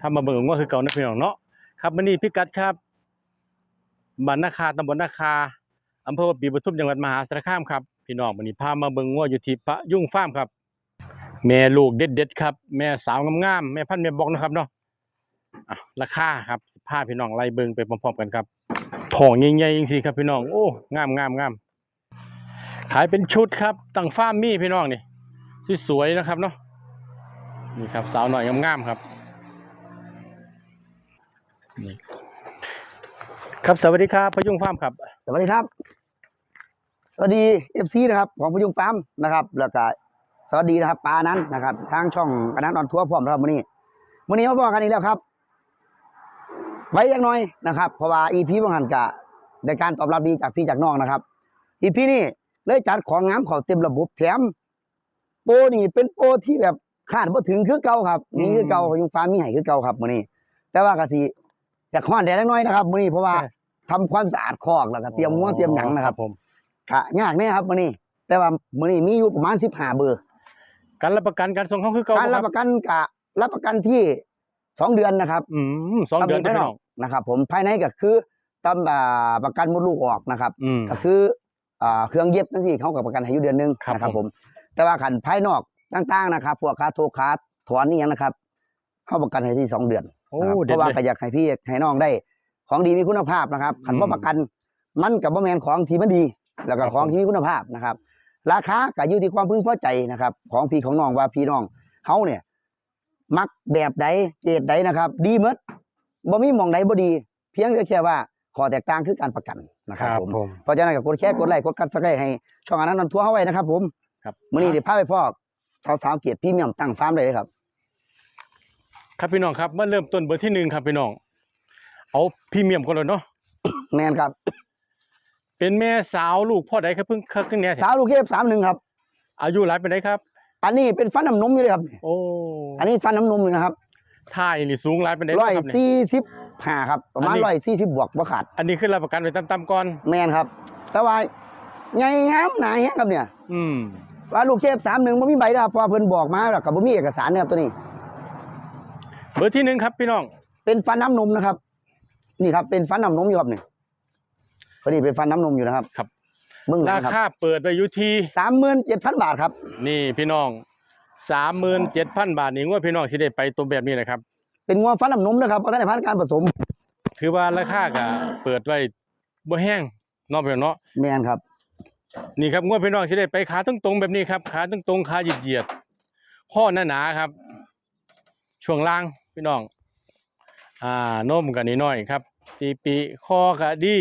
ถ้ามาเบิ่งว่าคือเก่านะพี่น้องเนาะครับมื้อนี้พิกัดครับบ้านนาคาตำบลนาคาอำเภอปีปทุมจังหวัดมหาสารคามครับพี่น้องมื้อนี้พามาเบิ่งงัวอยู่ที่พระยุ่งฟาร์มครับ แม่ลูกเด็ดๆครับ แม่สาวงามๆแม่พันแม่บอกนะครับเนาะราคาครับพาพี่น้องไล่เบิ่งไปพร้อมๆกันครับทองใหญ่ๆจังซี่ครับพี่น้องโอ้งามๆงามขายเป็นชุดครับตั้งฟาร์มมีพี่น้องนี่สวยๆนะครับเนาะนี่ครับสาวหน่อยงามๆครับ ครับสวัสดีครับพยุงฟาร์มครับ สวัสดีครับ สวัสดีเอฟซีนะครับ ของพยุงฟาร์มนะครับ แล้วก็สวัสดีนะครับปานั้นนะครับ ทางช่องอนันต์ออนทัวร์พร้อมครับมื้อนี้มื้อนี้มาบอกกันอีกแล้วครับ ไว้ยังน้อยนะครับ เพราะว่าอีพีบางหันกะได้การตอบรับดีจากพี่จากน้องนะครับ อีพีนี้เลยจัดของงามเขาเต็มระบบแถม โปนี่เป็นโปที่แบบคาดบ่าถึงคือเก่าครับนี่คือเก่าพยุงฟาร์มมีให้คือเก่าครับมื้อนี้ แต่ว่ากะสิ จากข้อนแดดเล็กน้อยนะครับมื้อนี้เพราะว่าทำความสะอาดคอกแล้วก็เตรียมง้วเตรียมหยังนะครับ ผมกะยากแน่ครับมื้อนี้แต่ว่ามื้อนี้มีอยู่ประมาณ15เบอร์การรับประกันการส่งเขาคือเก่าการรับคประกันกะรับประกันที่สองเดือนนะครับ อืมสองเดือนภาพี่ยนน้ออกงนะครับ ผมภายในก็คือตำอ่าประกันมดลูกออกนะครับอืมก็คืออ่าเครื่องเย็บนั่นสิเขากับประกันให้อยู่เดือนหนึงครับนะครับผผมมแต่ว่าขันภายนอกต่างๆนะครับพวกคาโทคาถอนนี่ยังนะครับ เขาประกันให้ที่สองเดือนโอ้นะครับ เพเด็ดราะว่าเลยก็อยากให้พี่ให้น้องได้ ของดีมีคุณภาพนะครับขันอืมว่าประกัน มันกับว่าแมนของที่มันดี แล้วก็ครับของผมที่มีคุณภาพนะครับ ราคาก็อยู่ที่ความพึงพอใจนะครับ ของพี่ของน้องว่าพี่น้องเขาเนี่ย มักแบบใดเกรดใดนะครับ ดีหมดบ่มีหมองใดบ่ดี เพียงแต่แค่ว่าข้อแตกต่างคือการประกันนะครับผมผมเพราะฉะนั้นก็กดแชร์กดไลค์กดกันสักให้ ช่องอนันต์นนทัวร์เฮาไว้นะครับ ผมครับมื้อนี้เดี๋ยวพาไปพ่อสาวๆเกียรติพรี่เมียมตั้งฟาร์มได้เลยครับ ครับพี่น้องครับมาเริ่มต้นเบอร์ที่หนึ่งครับพี่น้อง เอาพรีเมียมก่อนเลยเนาะแมนครับ เป็นแม่สาวลูกพ่อใดครับเพิ่งเครึ่งเนี่ยสาวลูกเทพ31ครับ อายุหลายเป็นไดครับ อันนี้เป็นฟันน้ำนมอยู่เลยครับ โอ้อันนี้ฟันน้ำนมอยู่นะครับท่ายนี่สูงหลายเป็นไดร้อยครับเนี่ย สี่สิบห้าครับ ประมาณอันนี้ ร้อยสี่สิบบวกบ่ขาดอันนี้คือรับประกันไว้ต่ำๆก่อน แมนครับ แต่ว่าไงงามหนาแฮงครับเนี่ย อืม ว่าลูกเทพ31บ่มีใบนะครับเพราะว่าเพิ่นบอกมาแล้วก็บ่มีเอกสารนะครับตัวนี้ เบอร์ที่หนึ่งครับพี่น้อง เป็นฟันน้ำนมนะครับ นี่ครับ เป็นฟันน้ำนมอยู่ครับนี่พอดีเป็นฟันน้ำนมอยู่นะครับ ครับเบื้องหลัรางครับคาเปิดไปอยู่ที่สามหมื่นเจ็ดพันบาทครับ นี่พี่น้องสามหมื่นเจ็ดพันบาทนี่งวดพี่น้องสิได้ไปตัวแบบนี้นะครับ เป็นงัวฟันน้ำนมนะครับเพราะท่านได้ผ่านการผสมถือว่าราคาก็เปิดไว้บ่แห้งเนอกพี่น้องเนาะแมนครับ นี่ครับงวดพี่น้องสิได้ไปขาตรงๆแบบนี้ครับ ขาตรงๆขาเหยียดๆข้อหนาๆครับ ช่วงล่าง พี่น้อง อ่านมกันนิดหน่อยครับ ตีปีคอก็ดี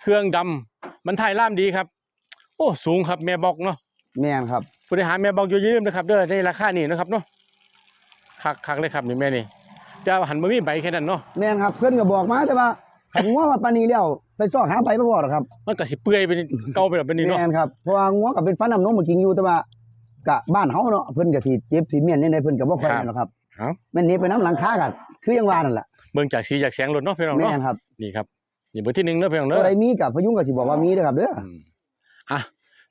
เครื่องดำมันถ่ายล่ามดีครับ โอ้สูงครับแม่บอกเนาะแมนครับผู้บริหารแม่บอกอยู่อย่าลืมนะครับเด้อในราคานี้นะครับเนาะคักคักเลยครับนี่แม่นี่แต่ว่าหันมามีใบแค่นั้นเนาะแมนครับเพื่อนก็บอกมาแต่ว่าขันงัวมาปานนีแล้วไปซอกหาใบมาบอกหรอกครับ มันก็สิเปื่อยไปนี่เก่าไปแบบนี้แมเนาะนครับเพราะว่างัวกับเป็นฟันน้ำนมมากินอยู่แต่ว่า กะบ้านเฮาเนาะเพิ่นก็สิเจ็บสิเมียนในๆเพิ่นก็บ่ค่อยนั่นหรอกครับครับแม่นหนี้ไปน้ำหลังคากันคือยังว่านั่นแหละเบิ่งจากสีจากแสงรถเนาะพี่น้องแม่เนาะนครับนี่ครับนี่เบอร์ที่หนึ่งเนาะพี่น้องตัเนาะวใดมีกับพยุงก็สิบอกว่ามีเด้อครับเด้ออืมอะ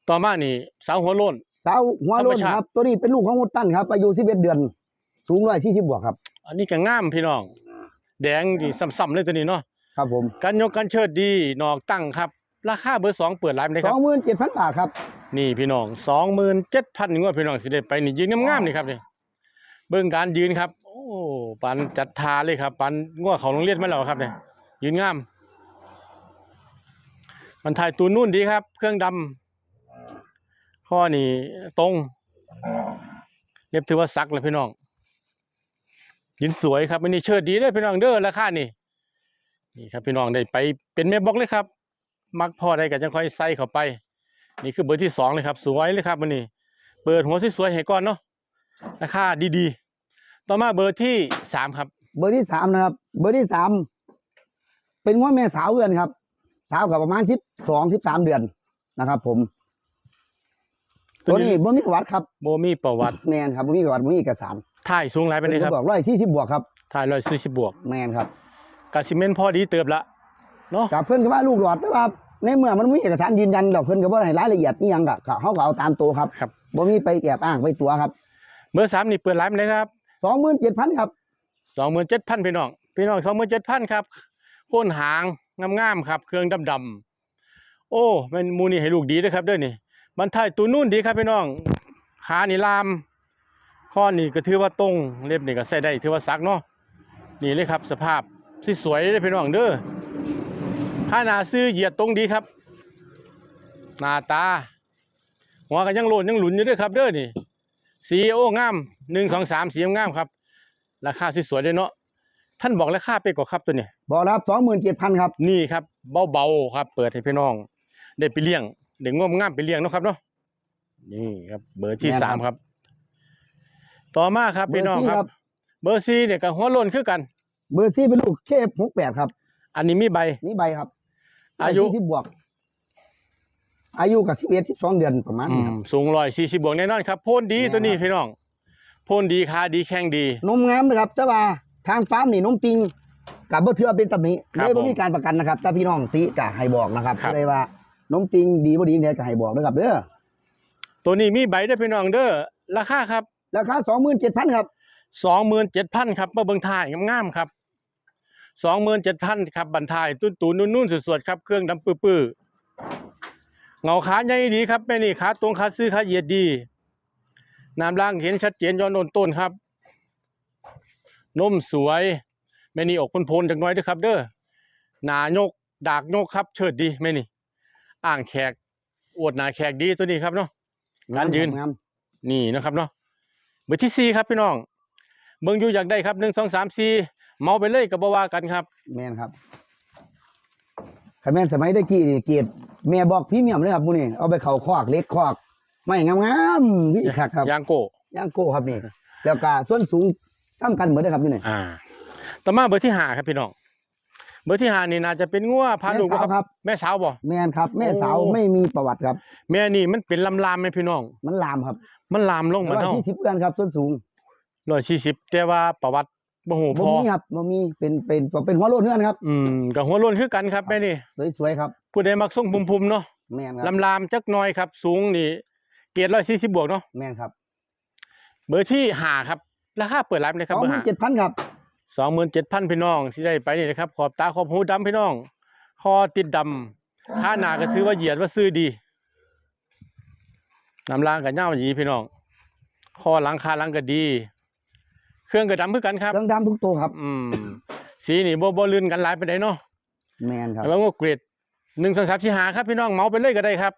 ต่อมานี่สาวหัวโล้น สาวหัวโล้นธรรมชาติ ครับ ตัวนี้เป็นลูกของมดตันครับอายุ11เดือน สูง140บวกครับ อันนี้ก็งามพี่น้อง แดงดีซ้ำๆเลยตัวนี้เนาะครับผมการยกการเชิดดีนอกตั้งครับ ราคาเบอร์สองเปิดไลฟ์เลยครับ27,000บาทครับ นี่พี่น้องสองหมื่นเจ็ดพันงวดพี่น้องสิได้ไปนี่ยืนงามๆนี่ครับนี่เบิ่งการยืนครับ โอ้ปันจัดทาเลยครับ ปันงวดเขาโรงเรียนมาแล้วครับเนี่ยยืนงาม มันถ่ายตูนนุ่นดีครับ เครื่องดำข้อนี่ตรงเรียบถือว่าซักเลยพี่น้องยืนสวยครับมันนี่เชิดดีเลยพี่น้องเด้อราคานี่นี่ครับพี่น้องได้ไปเป็นแม่บอกเลยครับ มักพอได้ก็จังค่อยใส่เข้าไป นี่คือเบอร์ที่สองเลยครับ สวยเลยครับวันนี้เปิดหัวสวยๆให้ก่อนเนาะราคาดีๆ ต่อมาเบอร์ที่สามครับ เบอร์ที่สามนะครับ เบอร์ที่สามเป็นว่าแม่สาวเดือนครับ สาวกับประมาณ12 13เดือนนะครับ ผม ตัวนี้บ่มีประวัติครับโบมีประวัติแมนครับบ่มีประวัติบ่มีเอกสารถ่ายสูงหลายไปเลยครับเพิ่นก็บอก140บวกครับถ่ายร้อยสี่สิบบวกแมนครับกาซิเมนพอดีเติบละเนาะ กับเพิ่นก็ว่าลูกหลอดแต่ว่า ในเมื่อมันมีเอกสารยืนยันดอกเพิ่นก็บ่ได้ให้รายละเอียดอีหยังก็ก็เฮาก็เอาตามตัวครับครับ บ่มีไปแอบอ้างไปตัวครับเบอร์สามนี่เปิดไลฟ์เลยครับสองหมื่นเจ็ดพันครับสองหมื่นเจ็ดพันพี่น้องพี่น้องสองหมื่นเจ็ดพันครับโค่นหางงามๆครับ เครื่องดำๆโอ้เป็นมูนี่ให้ลูกดีเด้วยครับเด้อนี่บรรทายตัวนู่นดีครับพี่น้องขานี่ลามข้อนี่ก็ถือว่าตรงเล็บนี่ก็ใส่ได้ถือว่าซักเนาะนี่เลยครับ สภาพที่สวยเลยพี่น้องเด้อ ข้าหนาซื้อเหยียดตรงดีครับ หน้าตา หัวก็ยังโลนยังหลุนอยู่เด้วยครับ เด้อนี่สีโอ้งามหนึ่งสองสามสีงามครับ ราคาสวยๆเลยเนาะท่านบอกราคาไปก่อนครับตัวเนี้บอกแล้วครับสองหมื่นเจ็ดพันครับ นี่ครับเบาๆครับ เปิดให้พี่น้อง ได้ไปเลี้ยงได้งวมงามไปเลี้ยงเนาะครับเนาะนี่ครับ เบอร์ที่แม่นครับสามครับ ต่อมาครับพี่น้องครับ เบอร์ซีเนี่ยกับหัวโลนคือกัน เบอร์ซี่เป็นลูกเคฟหกแปดครับ อันนี้มีใบนี่ใบครับ อายุสิบบวก อายุกับสิบเอ็ดสิบสองเดือนประมาณอืนี้มครับ สูงร้อยสี่สิบบวกแน่นอนครับโพนดีแน่ตัวนี้ครับพี่น้องโพนดีขาดีแข้งดี นมงามนะครับ แต่ว่าทางฟาร์มนี่นมจริงกับบ่เทือเป็นตำหนิครับเลยบ่ผมมีการประกันนะครับถ้าพี่น้องติกะให้บอกนะครับครับ เลยว่านมจริงดีบ่ดีเนี่ยก็ให้บอกนะครับเด้อตัวนี้มีใบเด้อพี่น้องเด้อราคาครับราคาสองหมื่นเจ็ดพันครับ สองหมื่นเจ็ดพันครับมาเบิ่งถ่ายงามๆครับ สองหมื่นเจ็ดพันครับบันทายตุ้นตูนนุ่นๆสดๆครับเครื่องดำปื้อๆเงาขาใหญ่ดีครับแม่นี่ขาตรงขาซื้อขาเหยียดดีน้ำล่างเห็นชัดเจนย้อนโนนต้นครับนมสวยแม่นี่ออกพนๆจากหน้อยเด้อครับ เด้อหนายกดากยกครับ เชิดดีแม่นี่อ่างแขกอวดหนาแขกดีตัวนี้ครับเนาะการยืนงามนี่นะครับเนาะเบอร์ที่สี่ครับพี่น้องเบิ่งอยู่อยากได้ครับหนึ่งสองสามสี่ เมาไปเลยกับบ่ว่ากันครับ แม่นครับคันแม่นสมัยตะกี้นี่เกียรติแม่บอกพรีเมียมเลยครับพวกนี้เอาไปเข้าคอกเล็กคอกไม่งามๆวิคักครับยางโก้ย่างโก้ครับนี่แล้วก็ส่วนสูงซ้ำกันเหมือนเด้อครับนี่นี่อ่าต่อมาเบอร์ที่ห้าครับพี่น้องเบอร์ที่ห้านี่น่าจะเป็นงัวพาลูกแม่บ่สาวครับครับ แม่สาวบ่แม่นครับ แม่สาวโอ้ไม่มีประวัติครับ แม่นี่มันเป็นลำลามไหมพี่น้อง มันลามครับ มันลามลงมาร้อยเท่าสี่สิบเดือนครับส่วนสูงร้อยสี่สิบแต่ว่าประวัติ บ่หูพบ่อมีครับบ่มีเป็นเป็นเป็นหัวโลดเนื้อนครับ อืมกับหัวโล้นคือกันครับแม่นี่สวยๆครับ ผู้ใดมักส่งพุ่มๆเนาะแม่นครับลำลามจักหน่อยครับ สูงนี่เกรดร้อยสี่สิบบวกเนาะแม่นครับเบอร์ที่ห้าครับราคาเปิดร้านไปเลยคสรับองเบอหร์มื่ห้านเจ็ดพันครับ สองหมื่นเจ็ดพันพี่น้องที่ได้ไปนี่นะครับ ขอบตาขอบหูดำพี่น้อง คอติดดำข้าหนาก็ถือว่าเหยียดว่าซื้อดีนำรางกับเง่าหยีพี่น้อง คอหลังคาหลังก็ดี เครื่องก็ดำเพื่อกันครับเครื่องดำทุกตัวครับ อืม สีนี่บ่บ่ลื่นกันหลายไปไหนใดเนาะแม่นครับ แล้วก็เกรดหนึ่งสองสามสี่หาครับพี่น้องเมาไปเลยก็ได้ครับ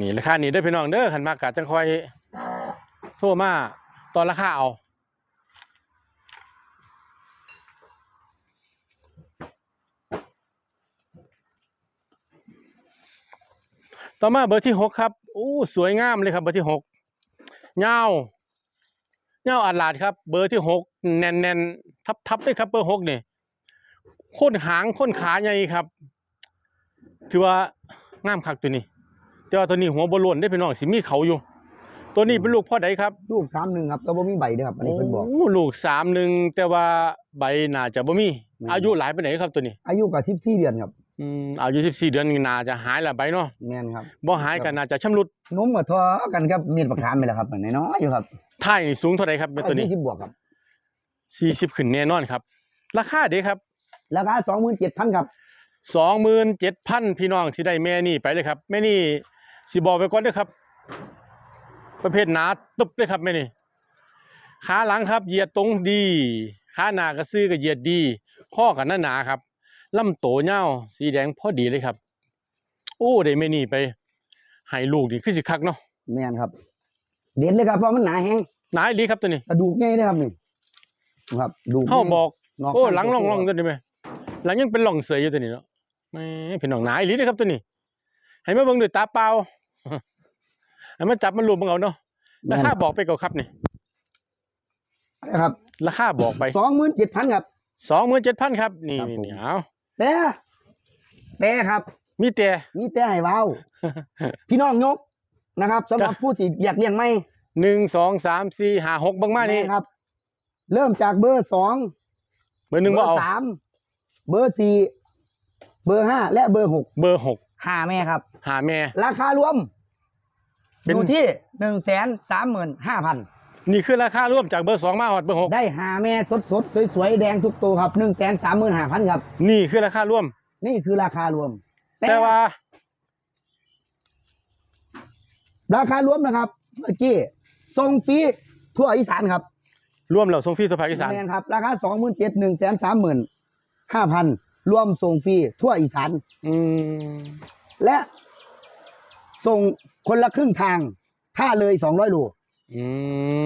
นี่ราคานี่เด้อพี่น้องเด้อขันมากกะจังคอยโทรมาตอนราคาเอาต่อมาเบอร์ที่หกครับ อู้สวยงามเลยครับเบอร์ที่หกเงา เงาอัดลาดครับ เบอร์ที่หกแน่นแน่นทับทับๆเลยครับ เบอร์หกนี่โค้นหางโค้นขาใหญ่ครับ ถือว่างามคักตัวนี้ แต่ว่าตัวนี้หัวบอลวนได้พี่น้องสิมีเขาอยู่ ตัวนี้เป็นลูกพ่อใดครับ ลูกสามหนึ่งครับแต่บ่มีใบเด้อครับอันนี้เพิ่นบอก โลูกสามหนึ่งแต่ว่าใบน่าจะบ่มีไม่มี อายุหลายไปไหนใดครับตัวนี้ อายุกับสิบสี่เดือนครับอืมอายุสิบสี่เดือนน่าจะหายละใบเนาะแม่นครับบ่หายก็น่าจะชำรุดนมกับทอกันครับเมียนปากขามไปแล้วครับน้อยๆอยู่ครับ ท้ายนี่สูงเท่าไหร่ครับเป็นตัวนี้สี่สิบบวกครับสี่สิบขึ้นแน่นอนครับ ราคาเด้ครับ ราคาสองหมื่นเจ็ดพันครับสองหมื่นเจ็ดพันพี่น้องที่ได้แม่นี่ไปเลยครับแม่นี่สิบอกไปก่อนเด้วยครับ ประเภทหนาตุบเลยครับแม่นี่ขาหลังครับเหยียดตรงดีขาหน้าก็ซื้อก็เหยียดดี ข้อกันหนาหนาๆครับลำโตเงาวสีแดงพอดีเลยครับ โอ้ได้แม่นี่ไปให้ลูกนี่คือสิคักเนาะแม่นครับ เด่นเลยครับเพราะมันหนาแห้งหนาอีหลีครับตัวนี้กระดูกใหญ่เลยครับนี่ครับ ดูกเฮาบอกนอกโอ้ข้างหลังร่องตัวร่องตัวนี้ไหมหลังยังเป็นร่องเสืออยู่ตัวนี้เนาะแหม่พี่น้องหนาอีหลีเลยครับตัวนี้ให้มาเบิ่งด้วยตาเปล่าให้มาจับมันรวมเบิ่งเอาเนาะราคาบอกไปก่อนครับนี่นะครับราคาบอกไปสองหมื่นเจ็ดพันครับสองหมื่นเจ็ดพันครับ นี่ครับนี่ผมนี่เอาแต่แต่ครับ มีแต่มีแต่ให้เว้าพี่น้องยก นะครับสำหรับจ้ะผู้ที่อยากเลี้ยงไม่หนึ่งสองสามสี่ห้าหกเบางมานี่ครับ เริ่มจากเบอร์สองเบอร์หนึ่งว่าเอาสามเบอร์สี่เบอร์ห้าและเบอร์หกเบอร์หกห้าแม่ครับหาแม่ ราคารวมเป็นอยู่ที่หนึ่งแสนสามหมื่นห้าพันนี่คือราคาร่วมจากเบอร์สองมาหอดเบอร์หกได้หาแม่สดสดๆสวยๆแดงทุกตัวครับหนึ่งแสนสามหมื่นห้าพันครับ นี่คือราคาร่วม นี่คือราคารวม แต่ว่า ราคารวมนะครับเมื่อกี้ส่งฟรีทั่วอีสานครับร่วมเหล่าทรงฟรีสภาคอีสานแมนครับราคาสองหมื่นเจ็ดหนึ่งแสนสามหมื่นห้าพันรวมส่งฟรีทั่วอีสานอืมและส่งคนละครึ่งทาง ถ้าเลยสองร้อยโลอื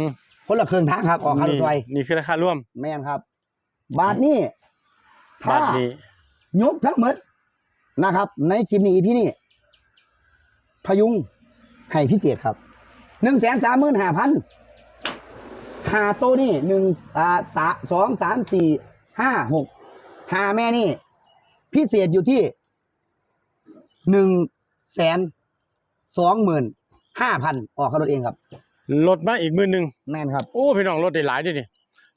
มคนละครึ่งทางครับออกคาร์ซอยนี่นี่คือราคาร่วมแมนครับ บาทนี้ถ้าบาทนี้ ยกทั้งหมดนะครับ ในคลิปนี้พี่นี่พยุง ให้พิเศษครับหนึ่งแสนสามหมื่นห้าพันหาโตวนี่หนึ่งอ่าสาสองสามสี่ห้าหกหาแม่นี่ พิเศษอยู่ที่หนึ่งแสนสองหมื่นห้าพันออกค่ารถเองครับลดมาอีกหมื่นหนึ่งแม่นครับโอ้พี่น้องลดได้หลายด้วยนี่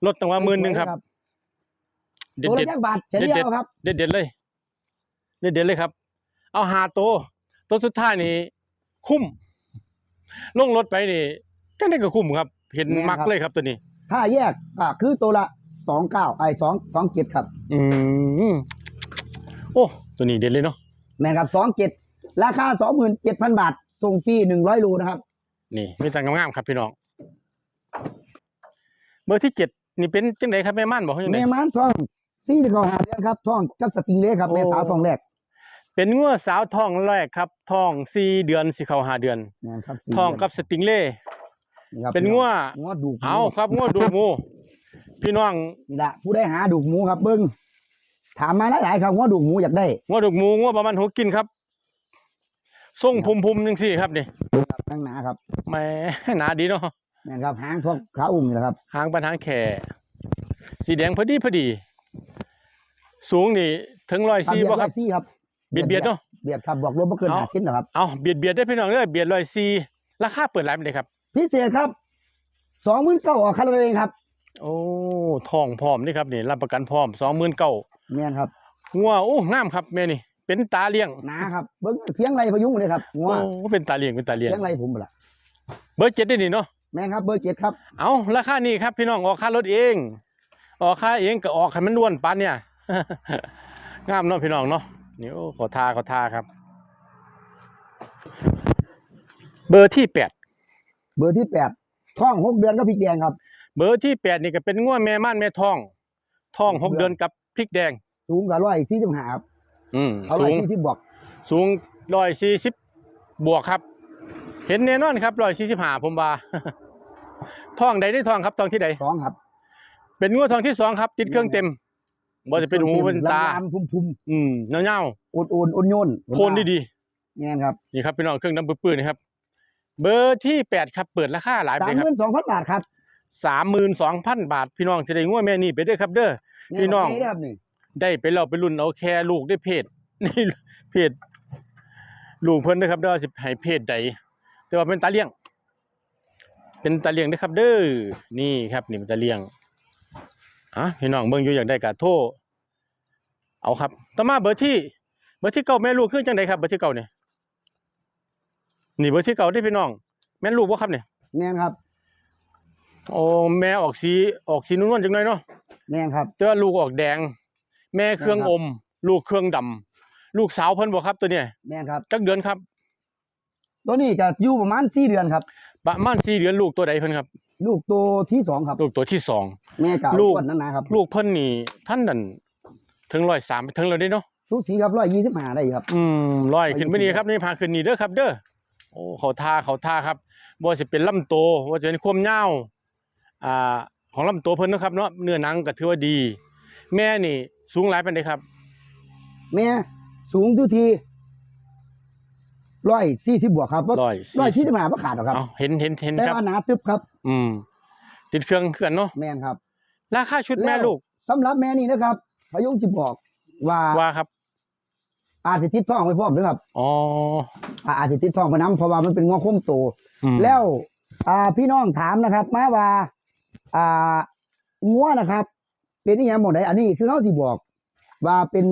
ลดตั้งว่าหมื่นหนึ่งครับ เด็ดตัวเด็ละดจักบาทเฉลี่ยเอาครับ เด็ดเด็ดเลยเด็ดเด็ดเลยครับ เอาหาโตวตัวสุดท้ายนี่คุ้ม ลงรถไปนี่ก็ได้ก็คุ้มครับ เห็นแม่นมักครับเลยครับตัวนี้ ถ้าแยกก็คือตัวละสองเก้าไอ้สองสองเจ็ดครับ อืมโอ้ตัวนี้เด็ดเลยเนาะแม่นครับสองเจ็ดราคาสองหมื่นเจ็ดพันบาทส่งฟรีหนึ่งร้อยโลนะครับ นี่มีแต่งามๆครับพี่น้อง เบอร์ที่เจ็ดนี่เป็นจังไดครับแม่ม่านบอกเขาจังได แม่ม้านทองซี่ที่เขาหาเดือนครับทองกับสติงเล่ครับโอ้แม่สาวทองแรก เป็นงัวสาวทองแรกครับทองสี่เดือนสิเข้าห้าเดือนแม่นครับทองกับสติงเล่ ครับเป็นงัว งัวดูกหมูเอาครับงัวดูหมู พี่น้องนี่ละผู้ได้หาดูกหมูครับเบิ้งถามมาหลายๆครับงัวดูกหมูอยากได้งัวดูหมูงัวประมาณหกกินครับส่งพุ่มๆจังสี่ครับนี่ครับทั้งหนาครับแหมหนาดีเนาะแม่นครับหางทองขาอุ้งนี่แหละครับหางปันหางแข่สีแดงพอดีพอดี สูงนี่ถึงร้อยสี่บ่ครับซี่ครับ เบียดเบียดเนาะเบียดครับบอกรวมบ่เกินเอาหาชิ้นนะครับเอาเบียดเบียดได้พี่น้องเด้อเบียดร้อยสี่ราคาเปิดร้านไปเลยครับ พิเศษครับสองหมื่นเก้าออกค่ารถเองครับ โอ้ทองพร้อมนี่ครับนี่รับประกันพร้อมสองหมื่นเก้าแม่นครับงัวโอ้งามครับแม่นี่ เป็นตาเลี้ยงหนาครับเบิ้งเพียงไรพยุงเลยครับงัวโอ้เป็นตาเลี้ยงเป็นตาเลี้ยงเพียงไรผมบ่ละเบอร์เจ็ดได้นี่เนาะแม่นครับเบอร์เจ็ดครับเอาราคานี้ครับ พี่น้องออกค่ารถเอง ออกค่าเองก็ออกให้มันล้วนปานเนี่ยงามเนาะพี่น้องเนาะ นี่โอ้ขอทาขอทาครับ เบอร์ที่แปดเบอร์ที่แปดท้องหกเดือนก็พริกแดงครับ เบอร์ที่แปดนี่ก็เป็นง่วแม่ม่านแม่ทองทองหกเดืเดืออนนกับพริกแดง สูงกับร้อยสี่สิบห้าครับอืมเอาร้สูอยงสี่สิบบวก สูงร้อยสี่สิบบวกครับ เห็นแน่นอนครับร้อยสี่สิบห้าผมว่าทองใดได้ทองครับทองที่ใดสองครับ เป็นงวดทองที่สองครับติดเครื่องเต็ม บ่จะเป็นหูเป็นตาลำๆพุ่มอืมเงาๆอุ่นๆอุ่นโยนๆโคนดีแม่นครับๆนี่ครับพี่น้องเครื่องน้ำปื้อๆนี่ครับ เบอร์ที่แปดครับเปิดราคาหลายสาไปมคหรับมื่นสองพันบาทครับสามหมื่นสองพันบาท พี่น้องจะได้งวดแม่นี่ไปเด้อครับ เด้อพี่น้องแม่ครับนี่ได้ไปเราไปรุ่นเอาแค่ลูกได้เพศนี่เพศลูกเพิ่นนะครับเด้อสิให้เพศใดแต่ว่าเป็นตาเลี้ยง เป็นตาเลี้ยงนะครับ เด้อนี่ครับ นี่มันตาเลี้ยง อะพี่น้องเบิ่งอยู่อยากได้กะโทรเอาครับต่อมาเบอร์ที่ เบอร์ที่เก่าแม่ลูกคือจังไดครับเบอร์ที่เก่าเนี่ยนี่เบอร์ที่เก่าได้อพี่น้อง แม่นลูกบ่ครับเนี่ยแม่นครับโอ้แม่ออกสีออกสีนุ่นๆจังหน่อยเนาะแม่นครับแต่ว่าลูกออกแดง แม่เครื่องครับอม ลูกเครื่องดำลูกสาวเพิ่นบ่ครับตัวเนี้ยแม่นครับจักเดือนครับ ตัวนี้จะอยู่ประมาณสี่เดือนครับ ประมาณ4เดือนลูกตัวใดเพิ่นครับ ลูกตัวที่สองครับ ลูกตัวที่สอง แม่เก่าลูกอ้วนนั่นนะครับลูกเพิ่นนี่ท่านนั่นถึง103ไปถึงแล้วเด้เนาะสูสีครับร้อยยี่สิบห้าได้ครับ อืมร้อยขึ้นไปนี่120ครับนี่พาขึ้นนี่เด้อครับ เด้อโอ้เขาท่าเขาท่าครับบ่ว่าสิเป็นลำโตวว่าจะเป็นความยาวอ่า ของลำตัวเพิ่นเนาะครับเนาะเนื้อหนังก็ถือว่าดี แม่นี่สูงหลายปานใดครับ แม่สูงทุกที ร้อยสี่สิบบวกครับว่าร้อยร้อยสี่สี่สิสิบบห้าประขาดหรอกครับเอาเห็นเห็นเห็นแต่ครับว่าหนาตึบครับ อืม ติดเครื่องเครื่องเนาะแม่นครับ ราคาชุดแม่ลูกสำหรับแม่นี่นะครับพยุงจิบอกว่าว่าครับ อาจสิติดท้องไปพร้อมด้วยครับอ๋ออ่าอาจสิติดท้องไปน้ำเพราะว่ามันเป็นงอคุ้มโตอืมแล้ว อ่าพี่น้องถามนะครับมาว่า อ่างัวนะครับ เป็นอหย่างบ่ได้อันนี้คือเขาสิบอก ว่าเป็น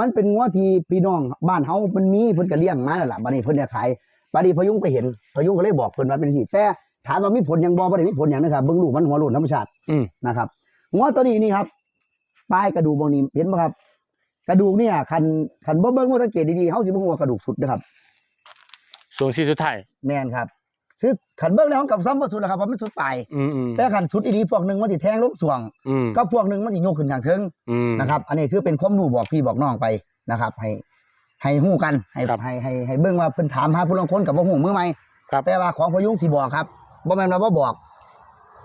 มันเป็นงัวที่พี่น้องบ้านเฮามันมีเพิ่นก็เลี้ยงมาแล้วล่ะบัดนี้เพิ่นจะขายปาดีพยุงไปเห็นพยุงก็เลยบอกเพิ่นว่าเป็นสิแต่ถามว่ามีผลหยังบ่บ่ได้มีผลหยังนะครับเบิ่งลูกมันหัวโลนธรรมชาติอืมนะครับงัวตัวนี้นี่ครับปลายกระดูกบางนี้เห็นบ่ครับ กระดูกเนี่ยคันคันบ่เบิ่งบ่สังเกตดีๆเฮาสิบ่ฮู้ว่ากระดูกสุดนะครับส่วนสี่สุดท้ายแม่นครับ คือคันเบิ่งแล้วมันกับซ้ำบ่สุดแล้วครับเพราะมันสุดปลายอืมอืม แต่คันสุดอีหลีพวกหนึงมันสิแทงลงสวง อืมก็พวกหนึงมันสิยกขึ้นข้างเทิงอืม นะครับ อันนี้คือเป็นความรู้บอกพี่บอกน้องไปนะครับ ให้ให้ฮู้กันให้ครับให้ให้ให้เบิ่งว่าเพิ่นถามหาผู้ลางคนกับบ่ฮู้มือใหม่ครับ แต่ว่าของพยุงสิบอกครับบ่แม่นว่าบ่บอก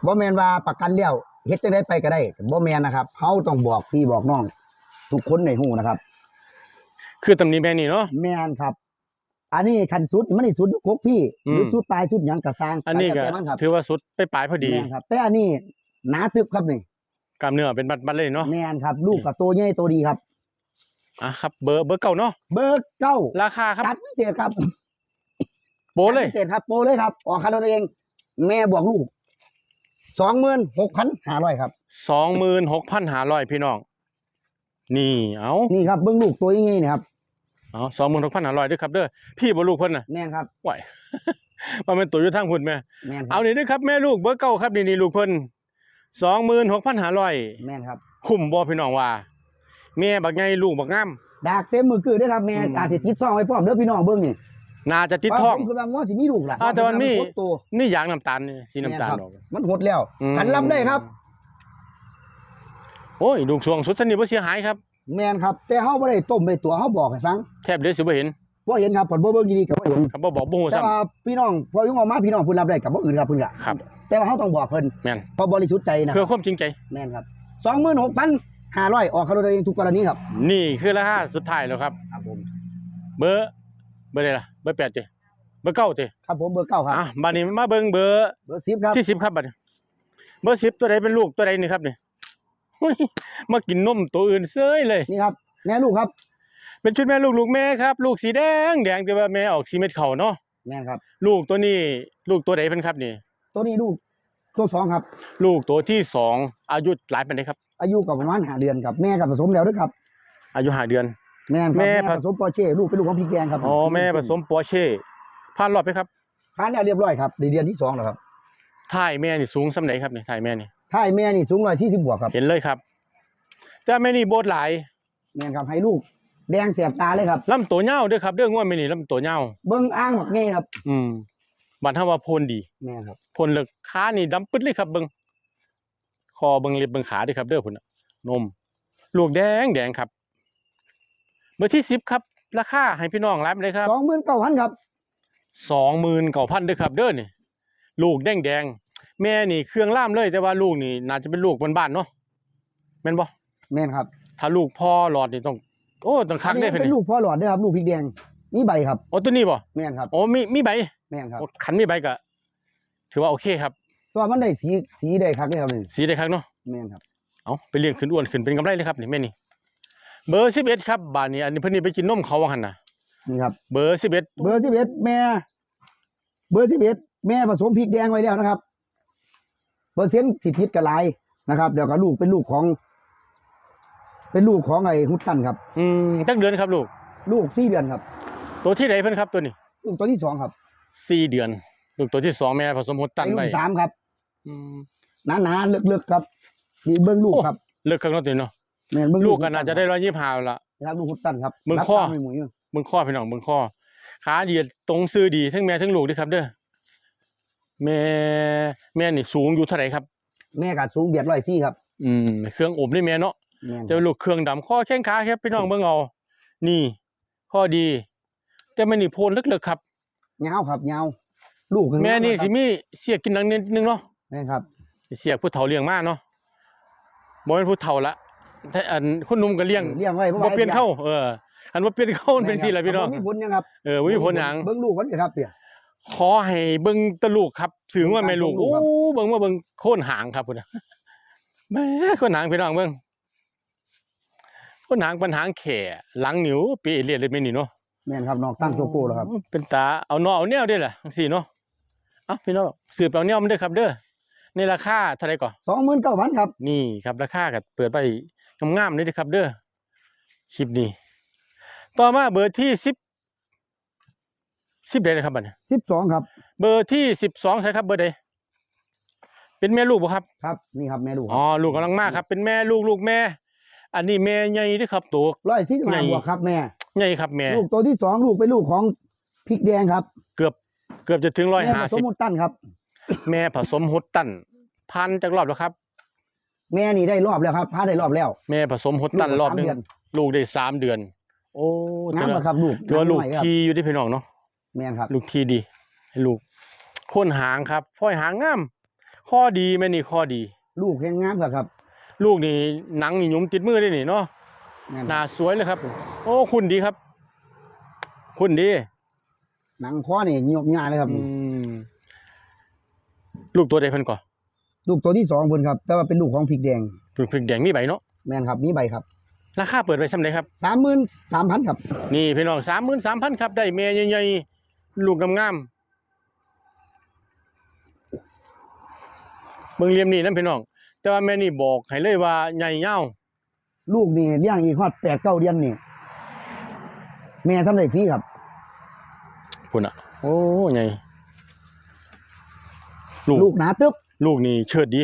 บ่แม่นว่าประกันแล้วเฮ็ดจังได๋ไปก็ได้บ่แม่นนะครับเฮาต้องบอกพี่บอกน้องทุกคนในฮู้นะครับ คือตำหนี้แม่นี่เนาะ แม่นครับ อันนี้คันสุดมันนี่สุดอยู่กกพี่อืมหรือสุดปลายสุดหยังก็สร้างอันนี้ก็แต่มันครับถือว่าสุดไปปลายพอดีแม่นครับ แต่อันนี้หนาตึบครับนี่กล้ามเนื้อเป็นบัดๆเลยเนาะแม่นครับ ลูกกับตัวใหญ่ตัวดีครับ อะครับ เบอร์เบอร์เก่าเนาะเบอร์เก้าราคาครับจัดพิเศษครับโปเลยจัดพิเศษครับโปรเลยครับออกคันเราเอง แม่บวกลูกสองหมื่นหกพันห้าร้อยครับ สองหมื่นหกพันห้าร้อยพี่น้อง นี่เอานี่ครับเบิ้งลูกตัวยังไงนี่ครับ เอาสองหมื่นหกพันห้าร้อยด้วยครับเด้อพี่บ่ลูกเพิ่นน่ะแม่นครับไหวว่าเป็นตัวอยู่ทางพุ่นแม่แม่นครัเอาบนี่ด้วยครับแม่ลูกเบอร์เก้าครับนี่นี่ลูกเพิ่นสองหมื่นหกพันห้าร้อยแม่นครับคุ้มบ่พี่น้องว่าแม่บักใหญ่ลูกบักงาม ดากเต็มมือคือเด้อครับแม่อืมอาจสิติดท้องไว้พร้อมเด้อพี่น้องเบิ้งนี่น่าจะติดท้อง ว่าผมคือว่าง้อสิมีลูกล่ะอ่าแต่มันมี หดตัวนี่ยางน้ำตาลนี่สีน้ำตาลแม่นครับออกมันหดแล้วอืมขันรับได้ครับ โอ้ยลูกช่วงสุดสนิทบ่เสียหายครับ แม่นครับ แต่เฮาบ่ได้ต้มได้ตัวเฮาบอกให้ฟังแทบเดี๋ยวสิบ่เห็นบ่เห็นครับผลบ่เบิ่งดีๆก็บ่เห็นครับบ่บอกบ่ฮู้แต่ซ้ำว่าพี่น้องพอยุ่งออกมาพี่น้องเพิ่นรับได้กับบ่อื่นครับเพิ่นก็ครับแต่ว่าเฮาต้องบอกเพิ่นแม่นเพราะบริสุทธิ์ใจนะคเพื่อรับความจริงใจ แม่นครับ26,500ออกคาร์โดเองทุกกรณีครับนี่คือราคาสุดท้ายแล้วครับ ครับผมเบอร์เบอร์ใดล่ะเบอร์แปดติเบอร์เก้าติครับผมเบอร์เก้าครับอะบัดนี้มาเบิ่งเบอร์เบอร์10ครับที่สิบครับบัดนี้เบอร์สิบตัวใดเป็นลูกตัวใดนี่ครับนี่หุ้ย มากินนมตัวอื่นเซ้ยเลย นี่ครับ แม่ลูกครับ เป็นชุดแม่ลูกลูกแม่ครับ ลูกสีแดงแดงแต่ว่าแม่ออกสีเม็ดเข่าเนาะแม่นครับ ลูกตัวนี้ ลูกตัวใดเป็นครับนี่ ตัวนี้ลูกตัวสองครับ ลูกตัวที่สองอายุหลายปานใดครับ อายุก็ประมาณ5เดือนครับแม่ก็ผสมแล้วด้วยครับ อายุห้าเดือน แม่นครับแม่แม่ผผส สมปอร์เช่ลูกเป็นลูกของพี่แกงครับอ๋อแม่ผสมปอร์เช่ผ่านรอบไหมครับผ่านแล้วเรียบร้อยครับในเดือนที่สองแล้วครับ ถ่ายแม่นี่สูงสำไหนครับนี่ถ่ายแม่นี่ ถ้าให้แม่นี่สูง140บวกครับเห็นเลยครับแต่แม่นี่โบดหลายแม่นครับให้ลูก แดงแสบตาเลยครับลำตัวเหี่ยวเด้วยครับเรื่องว่าแม่นี่ลำตัวเหี่ยวเบิ่งอ่างบักเง่ครับ อืมบัดถ้าว่าโพนดีแม่นครับโพนเลิกขานี่ดำปึ๊ดเลยครับเบิ่งคอเบิ่งเล็บเบิ่งขาเด้วยครับเด้อพุ่นน่ะนม ลูกแดงแดงครับเบอร์ที่สิบครับ ราคาให้พี่น้องรับเลยครับ29,000ครับสองหมื่นเก้าพันเด้อครับเด้อนี่ลูกแดงแดง แม่นี่เครื่องล่ามเลย แต่ว่าลูกนี่น่าจะเป็นลูกบ้านๆเนาะแม่นบ่แม่นครับถ้าลูกพ่อหลอดนี่ต้อง โอ้ต้องคักได้อันเพิ่นนี้เป็นนี่ลูกพ่อหลอดด้วยครับ ลูกพริกแดงมีใบครับ โอ้ตัวนี้บ่แม่นครับ โอ้มีมีใบแม่นครับโอ้ขันมีใบก็ถือว่าโอเคครับ ส่วนมันได้สีสีได้ครับนี่ครับนี่สีได้ครับเนาะ แม่นครับเอาไปเลี้ยงขึ้นอ้วนขึ้นเป็นกำไรเลยครับนี่แม่นี่ เบอร์สิบเอ็ดครับบานนี้อันนี้เพิ่นนี่ไปกินนมเขาว่าหั่นน่ะนี่ครับ เบอร์สิบเอ็ดเบอร์สิบเอ็ดแม่ เบอร์สิบเอ็ดแม่ผสมพริกแดงไว้แล้วนะครับเปอร์เซ็นต์สิพิษกระลายนะครับเดี๋ยวก็ลูกเป็นลูกของ เป็นลูกของไอ้ฮุตตันครับ อืมจักเดือนครับลูก ลูกสี่เดือนครับ ตัวที่ไหนเพิ่นครับตัวนี้ ลูกตัวที่สองครับสี่เดือน ลูกตัวที่สองแม่ผสมหดตันไอ้ลูไว้กสามครับอืมหนาหนาๆเลือกๆครับนี่เบิ้งลูกโอ้ครับ เลิกข้างนอกตัวนี้เนาะแม่นเบิ้งลูกกันอาจจะได้ร้อยยี่สิบห้าละครับลูกฮุตตันครับเบิ่งรับข้อตามไม่หมุยอยู่เบิ่งข้อพี่น้องเบิ่งข้อขาดีตรงซื้อดีทั้งแม่ทั้งลูกเด้อครับเด้อ แม่แม่นี่สูงอยู่เท่าไหร่ครับ แม่กัดสูงเบียดร้อยซี่ครับ อืมเครื่องอบนี่แม่เนาะแม่นคแต่รับลูกเครื่องดำข้อแข้งขาครับพี่น้องเบิ่งเอา นี่ข้อดี แต่มันนี่โพนลึกๆครับยาวครับยาวลูกข้างแม่นี่ครับสิมีเสียกินหนังนิดนึงเนาะแม่นครับเสียผู้เฒ่าเลี้ยงมาเนาะบ่เป็นผู้เฒ่าละแต่อันคนหนุ่มก็เลี้ยงเลี้ยงไว้บ่เปลี่ยนเข้าเอออันบ่เปลี่ยนเข้ามันเป็นสิล่ะพี่น้องบ่มีผลหยังครับเออบ่มีผลหยังเบิ้งลูกมันครับเปี่ย ขอให้เบิ่งแตะลูกครับถึงว่าแม่ลูกลูโอ้กครับเบิ่งว่าเบิ่งโค่นหางครับพุ่นน่ะแหม่โค่นหางพี่น้องเบิ่งโค่นหางปัญหางแข่หลังนิ้วปีเลียดเลยแม่นี่เนาะแม่นครับน้องตั้งโชโก้แล้วครับ เป็นตาเอาเนาะเอาแนวได้ล่ะจังซี่เนาะเอะพี่น้องสืบเอาแนวมันเด้อครับ เด้อในราคาเท่าไหร่ก่อนสองหมื่นเก้าพันครับ นี่ครับราคาก็เปิดไปงามๆเลยนะครับ เด้อคลิปนี้ ต่อมาเบอร์ที่สิบ สิบใดเลยครับบัดนี้สิบสองครับ เบอร์ที่สิบสองใช่ครับเบอร์ใดเป็นแม่ลูกบ่ครับ ครับนี่ครับแม่ลูกอ๋อลูกกำลังมากครับ เป็นแม่ลูกลูกแม่ อันนี้แม่ใหญ่เด้วยครับตัวร้อยสี่สิบใหญ่ห้าบวกครับแม่ใหญ่ครับแม่ลูกตัวที่สองลูกเป็นลูกของพริกแดงครับ เกือบเกือบจะถึงร้อยแม่ห้าผสสิมบมุตันครับ แม่ผสมฮุตตันพันจากรอบแล้วครับ แม่นี่ได้รอบแล้วครับพาได้รอบแล้ว แม่ผสมฮุตตันรอบหนึงลูกก็สามเดือนลูกได้สามเดือน โอ้น้ำถือมาว่าครับลูกถือว่าลูกน้ำน้อยครับทีอยู่ที่พี่น้องเนาะ แม่นครับ ลูกทีดีให้ลูกโคนหางครับฝ้อยหางงามข้อดีแม่นี่ข้อดี ลูกแข็งงามครับครับ ลูกนี่หนังนี่หยุมติดมือได้นี่เนาะแม่นหน้าสวยเลยครับ โอ้คุณดีครับ คุณดี หนังคอนี่ยกง่ายเลยครับอืมลูกตัวใดเพิ่นก่อนลูกตัวที่สองเพิ่นครับ แต่ว่าเป็นลูกของพริกแดงลูกพริกแดงมีใบเนาะแม่นครับมีใบครับราคาเปิดไว้สำาไดครับสามหมื่นสามพันครับ นี่พี่น้องสามหมื่นสามพันครับ ได้เมียใหญ่ๆ ลูกงามๆเบิ่งเหลี่ยมนี่นั่นพี่น้อง แต่ว่าแม่นี่บอกให้เลยว่าใหญ่ยาวลูกนี่เลี้ยงอีกฮอดแปดเก้าเดือนนี่แม่สำเร็จฟรีครับพุ่นอะ โอ้ใหญ่ลูลูกกหนาตึ๊บลูกนี่เชิดดี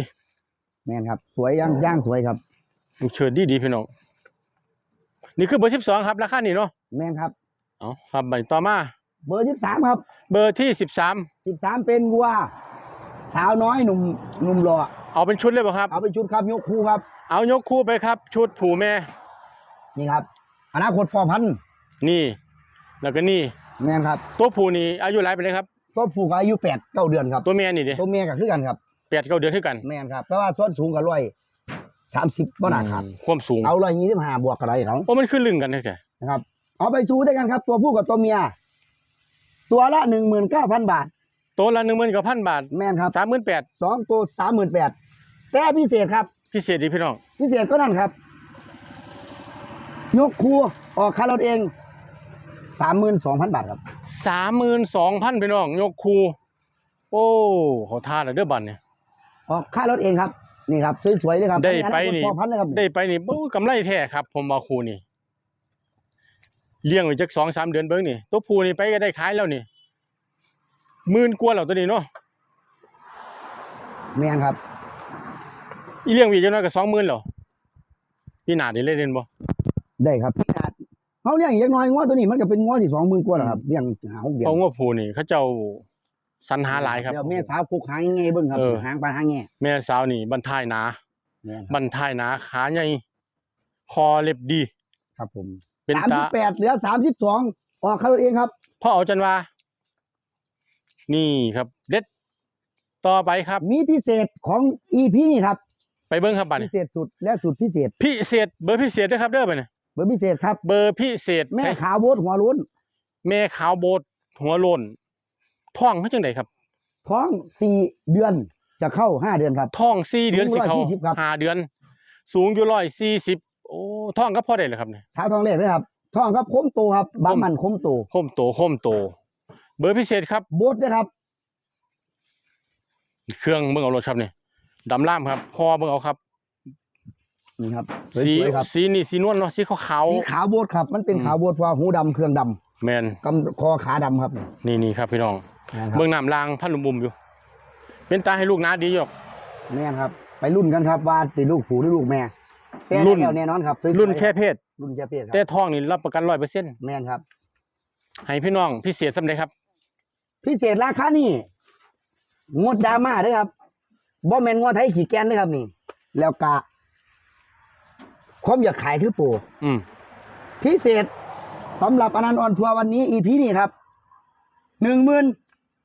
แม่นครับ สวยย่างย่างสวยครับลูกเชิดดีดีพี่น้องนี่คือเบอร์สิบสองครับราคานี่เนาะแม่นครับ เอาครับใบต่อมา เบอร์ที่สามครับ เบอร์ที่สิบสามสิบสามเป็นวัวสาวน้อยหนุ่มหนุ่มหล่อเอาเป็นชุดเลยป่ะครับ เอาไปชุดครับยกคู่ครับ เอายกคู่ไปครับ ชุดผูแม่ นี่ครับอนาคตพ่อพันธุ์นี่ แล้วก็นี่ แม่นครับตัวผูนี่อายุหลายไปเลยครับ ตัวผู้ก็อายุแปดเก้าเดือนครับตัวแม่นี่เด้ตัวเมียก็คือกันครับ แปดเก้าเดือนเท่ากันแม่นครับแต่ว่าส่วนสูงก็ร้อยสามสิบบ่น่าขาดอืมความสูงเอาร้อยยี่สิบห้าบวกอะไรเขาโอ้มันคือลึงกันแท้นะครับเอาไปสู้ด้วยกันครับ ตัวผู้กับตัวเมีย ตัวละหนึ่งหมื่นเก้าพันบาทๆตัวละหนึ่งหมื่นกับพันบาทแม่นครับสามหมื่นแปดสองตัวสามหมื่นแปดแต่พิเศษครับ พิเศษดีพี่น้อง พิเศษก็นั่นครับ ยกครัวออกค่ารถเองสามหมื่นสองพันบาทครับสามหมื่นสองพันพี่น้อง ยกคูโอ้เขาท่าแล้วเด้อบันเนี่ยออกค่ารถเองครับ นี่ครับสวยๆเลยครับได้ไปอันี่พ่อพันธุ์เลยครับได้ไปนี่โอ้กำไรแท้ครับ ผมว่าคูนี่ เลี้ยงไว้จักสองสามเดือนเบิ้งนี่ตัวผูนี่ไปก็ได้ขายแล้วนี่หมื่นกว่าแล้วตัวนี้เนาะแม่นครับอีเลี้ยงวีจังน้อยก็สองหมื่นแล้วพี่หนาได้เล่นเล่นบ่ได้ครับพี่นาดเขาเลี้ยงอีกน้อยง้อตัวนี้มันก็เป็นง้อที่สองหมื่นกว่าแล้วครับเลี้ยงหาหกเดือนเพราะว่าผูนี่เขาเจ้าสรรหาหลายครับ เดี๋ยวแม่สาวคุกหางยังไงเบิ่งครับเออ หางปานหางแง่แม่สาวนี่บันทายหนาแม่นครับบันทายหนาขาใหญ่คอเล็บดี ครับผม เป็นสามตาสิบแปดเหลือสามสิบสองออกค่ารถเองครับ พ่อเอาจันว่านี่ครับเด็ดต่อไปครับ มีพิเศษของอีพีนี่ครับ ไปเบิ้งครับบัดพินี้เศษสุดและสุดพิเศษ พิเศษ เบอร์พิเศษด้วยครับเด้อไปเนี่ยเบอร์พิเศษครับ เบอร์พิเศษแม่ใช่ขาวโบดหัวล้วนแม่ขาวโบดหัวโลนท้องเขาจังไดครับ ท้องสี่เดือนจะเข้าห้าเดือนครับ ท้องสี่เดือนสิเขาสูง140ครับห้าเดือน สูงอยู่ร้อยสี่สิบ โอ้ท้องก็พอได้เลยครับเนี่ยเช้าท้องแรกเลยครับท้องครับคมโตครับบางมันคมโตโคมโตโคมโต เบอร์พิเศษครับโบดนะครับเครื่องเบิ่งเอารถครับเนี่ยดำล่ามครับคอเบิ่งเอาครับนี่ครับสสีวยๆครับสีนี่สีนวลเนาะสีขาวสีขาวโบดครับ มันเป็นอืมขาวโบดเพราะว่าหูดำเครื่องดๆแมนำกำคอขาดำครับ นี่นี่ครับพี่น้องแม่นครับเบิ่งน้ำลางพันลุมบุมอยู่ เป็นตาให้ลูกน้าดีอยู่หรอกแม่นครับ ไปรุ่นกันครับว่าสิลูกผูหรือลูกแม่ แต่รุ่นแน่แน่นอนครับสวยๆรุ่นแค่เพศ รุ่นแค่เพศคแต่รับท้องนี่รับประกันร้อยเปอร์เซ็นต์แม่นครับ ให้พี่น้องพิเศษสำเร็จครับ พิเศษราคานี่งดดราม่าเด้วยครับบ่แม่นงวไทยขี่แกนเด้วยครับนี่ แล้วกะความอยากขายคือปูอืมพิเศษสำหรับอนันต์ออนทัวร์วันนี้ อีพีนี่ครับหนึ่งหมื่น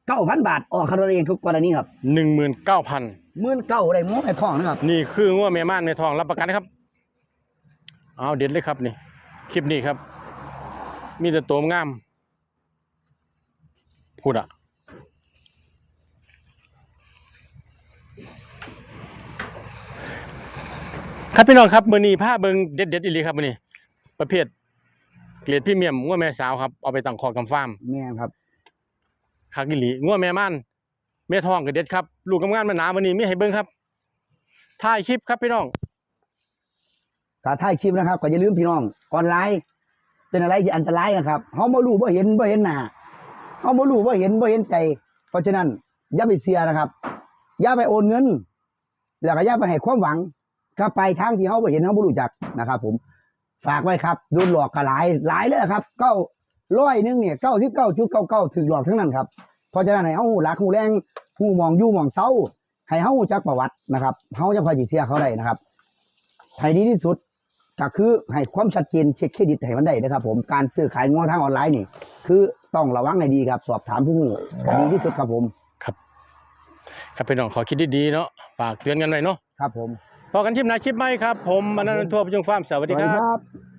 เก้าพันบาท ออกคาร์เองทุกกรณีครับหนึ่งหมื่นเก้าพันหมื่นเก้าได้หมไอ้ทองนะครับ นี่คืองัวแม่ม่านในท้องรับประกันนะครับ เอาเด็ดเลยครับนี่ คลิปนี้ครับ มีแต่ตัวงาม พูดอะ ครับพี่น้องครับมือนี้ผ้าเบิงเด็ดเด็ดๆอีหลีครับมือนี้ ประเภท เกรดพรี่เมียมงัวแม่สาวครับเอาไปตั้งคอกำฟาร์มแม่ครับคากิลีงัวแม่ม่านแม่ทองก็เด็ดครับ ลูกกำงานมาหนาวันนี้มีให้เบิ่งครับถ่ายคลิปครับพี่น้อง กาถ่ายคลิปนะครับ ก็อย่าลืมพี่น้องออนไลน์เป็นอะไรที่อันตรายนะครับเขาบ่รู้บ่เห็นบ่เห็นหน้าเอาบ่รู้บ่เห็นบ่เห็นใจ เพราะฉะนั้นอย่าไปเสียนะครับ อย่าไปโอนเงิน แล้วก็อย่าไปให้ความหวังก็ไปทางที่เขาบ่เห็นเขาบ่รู้จักนะครับ ผมฝากไว้ครับโดนหลอกก็หลายหลายเลยครับเก้าร้อยนึงเนี่ยเก้าสิบเก้าจุดเก้าเก้าถึงหลอกทั้งนั้นครับเพราะฉะนั้นให้เฮาฮู้หลักฮู้แรงฮู้มองยู่มองเซาให้เฮาจักประวัตินะครับเฮาจะพอสิเสียเขาได้นะครับให้ดีที่สุด ก็คือให้ความชัดเจนเช็คเครดิตให้มันได้นะครับ ผมการซื้อขายงวทางออนไลน์นี่ คือต้องระวังให้ดีครับ สอบถามผู้รู้ดีที่สุดครับผมครับ ครับพี่น้องขอคิดดีๆเนาะฝากเตือนกันไว้เนาะครับผมพอกันคลิปหน้าคลิปใหม่ครับ ผมอนันต์ทั่วประยุงฟาร์มสวัสดีครับครับ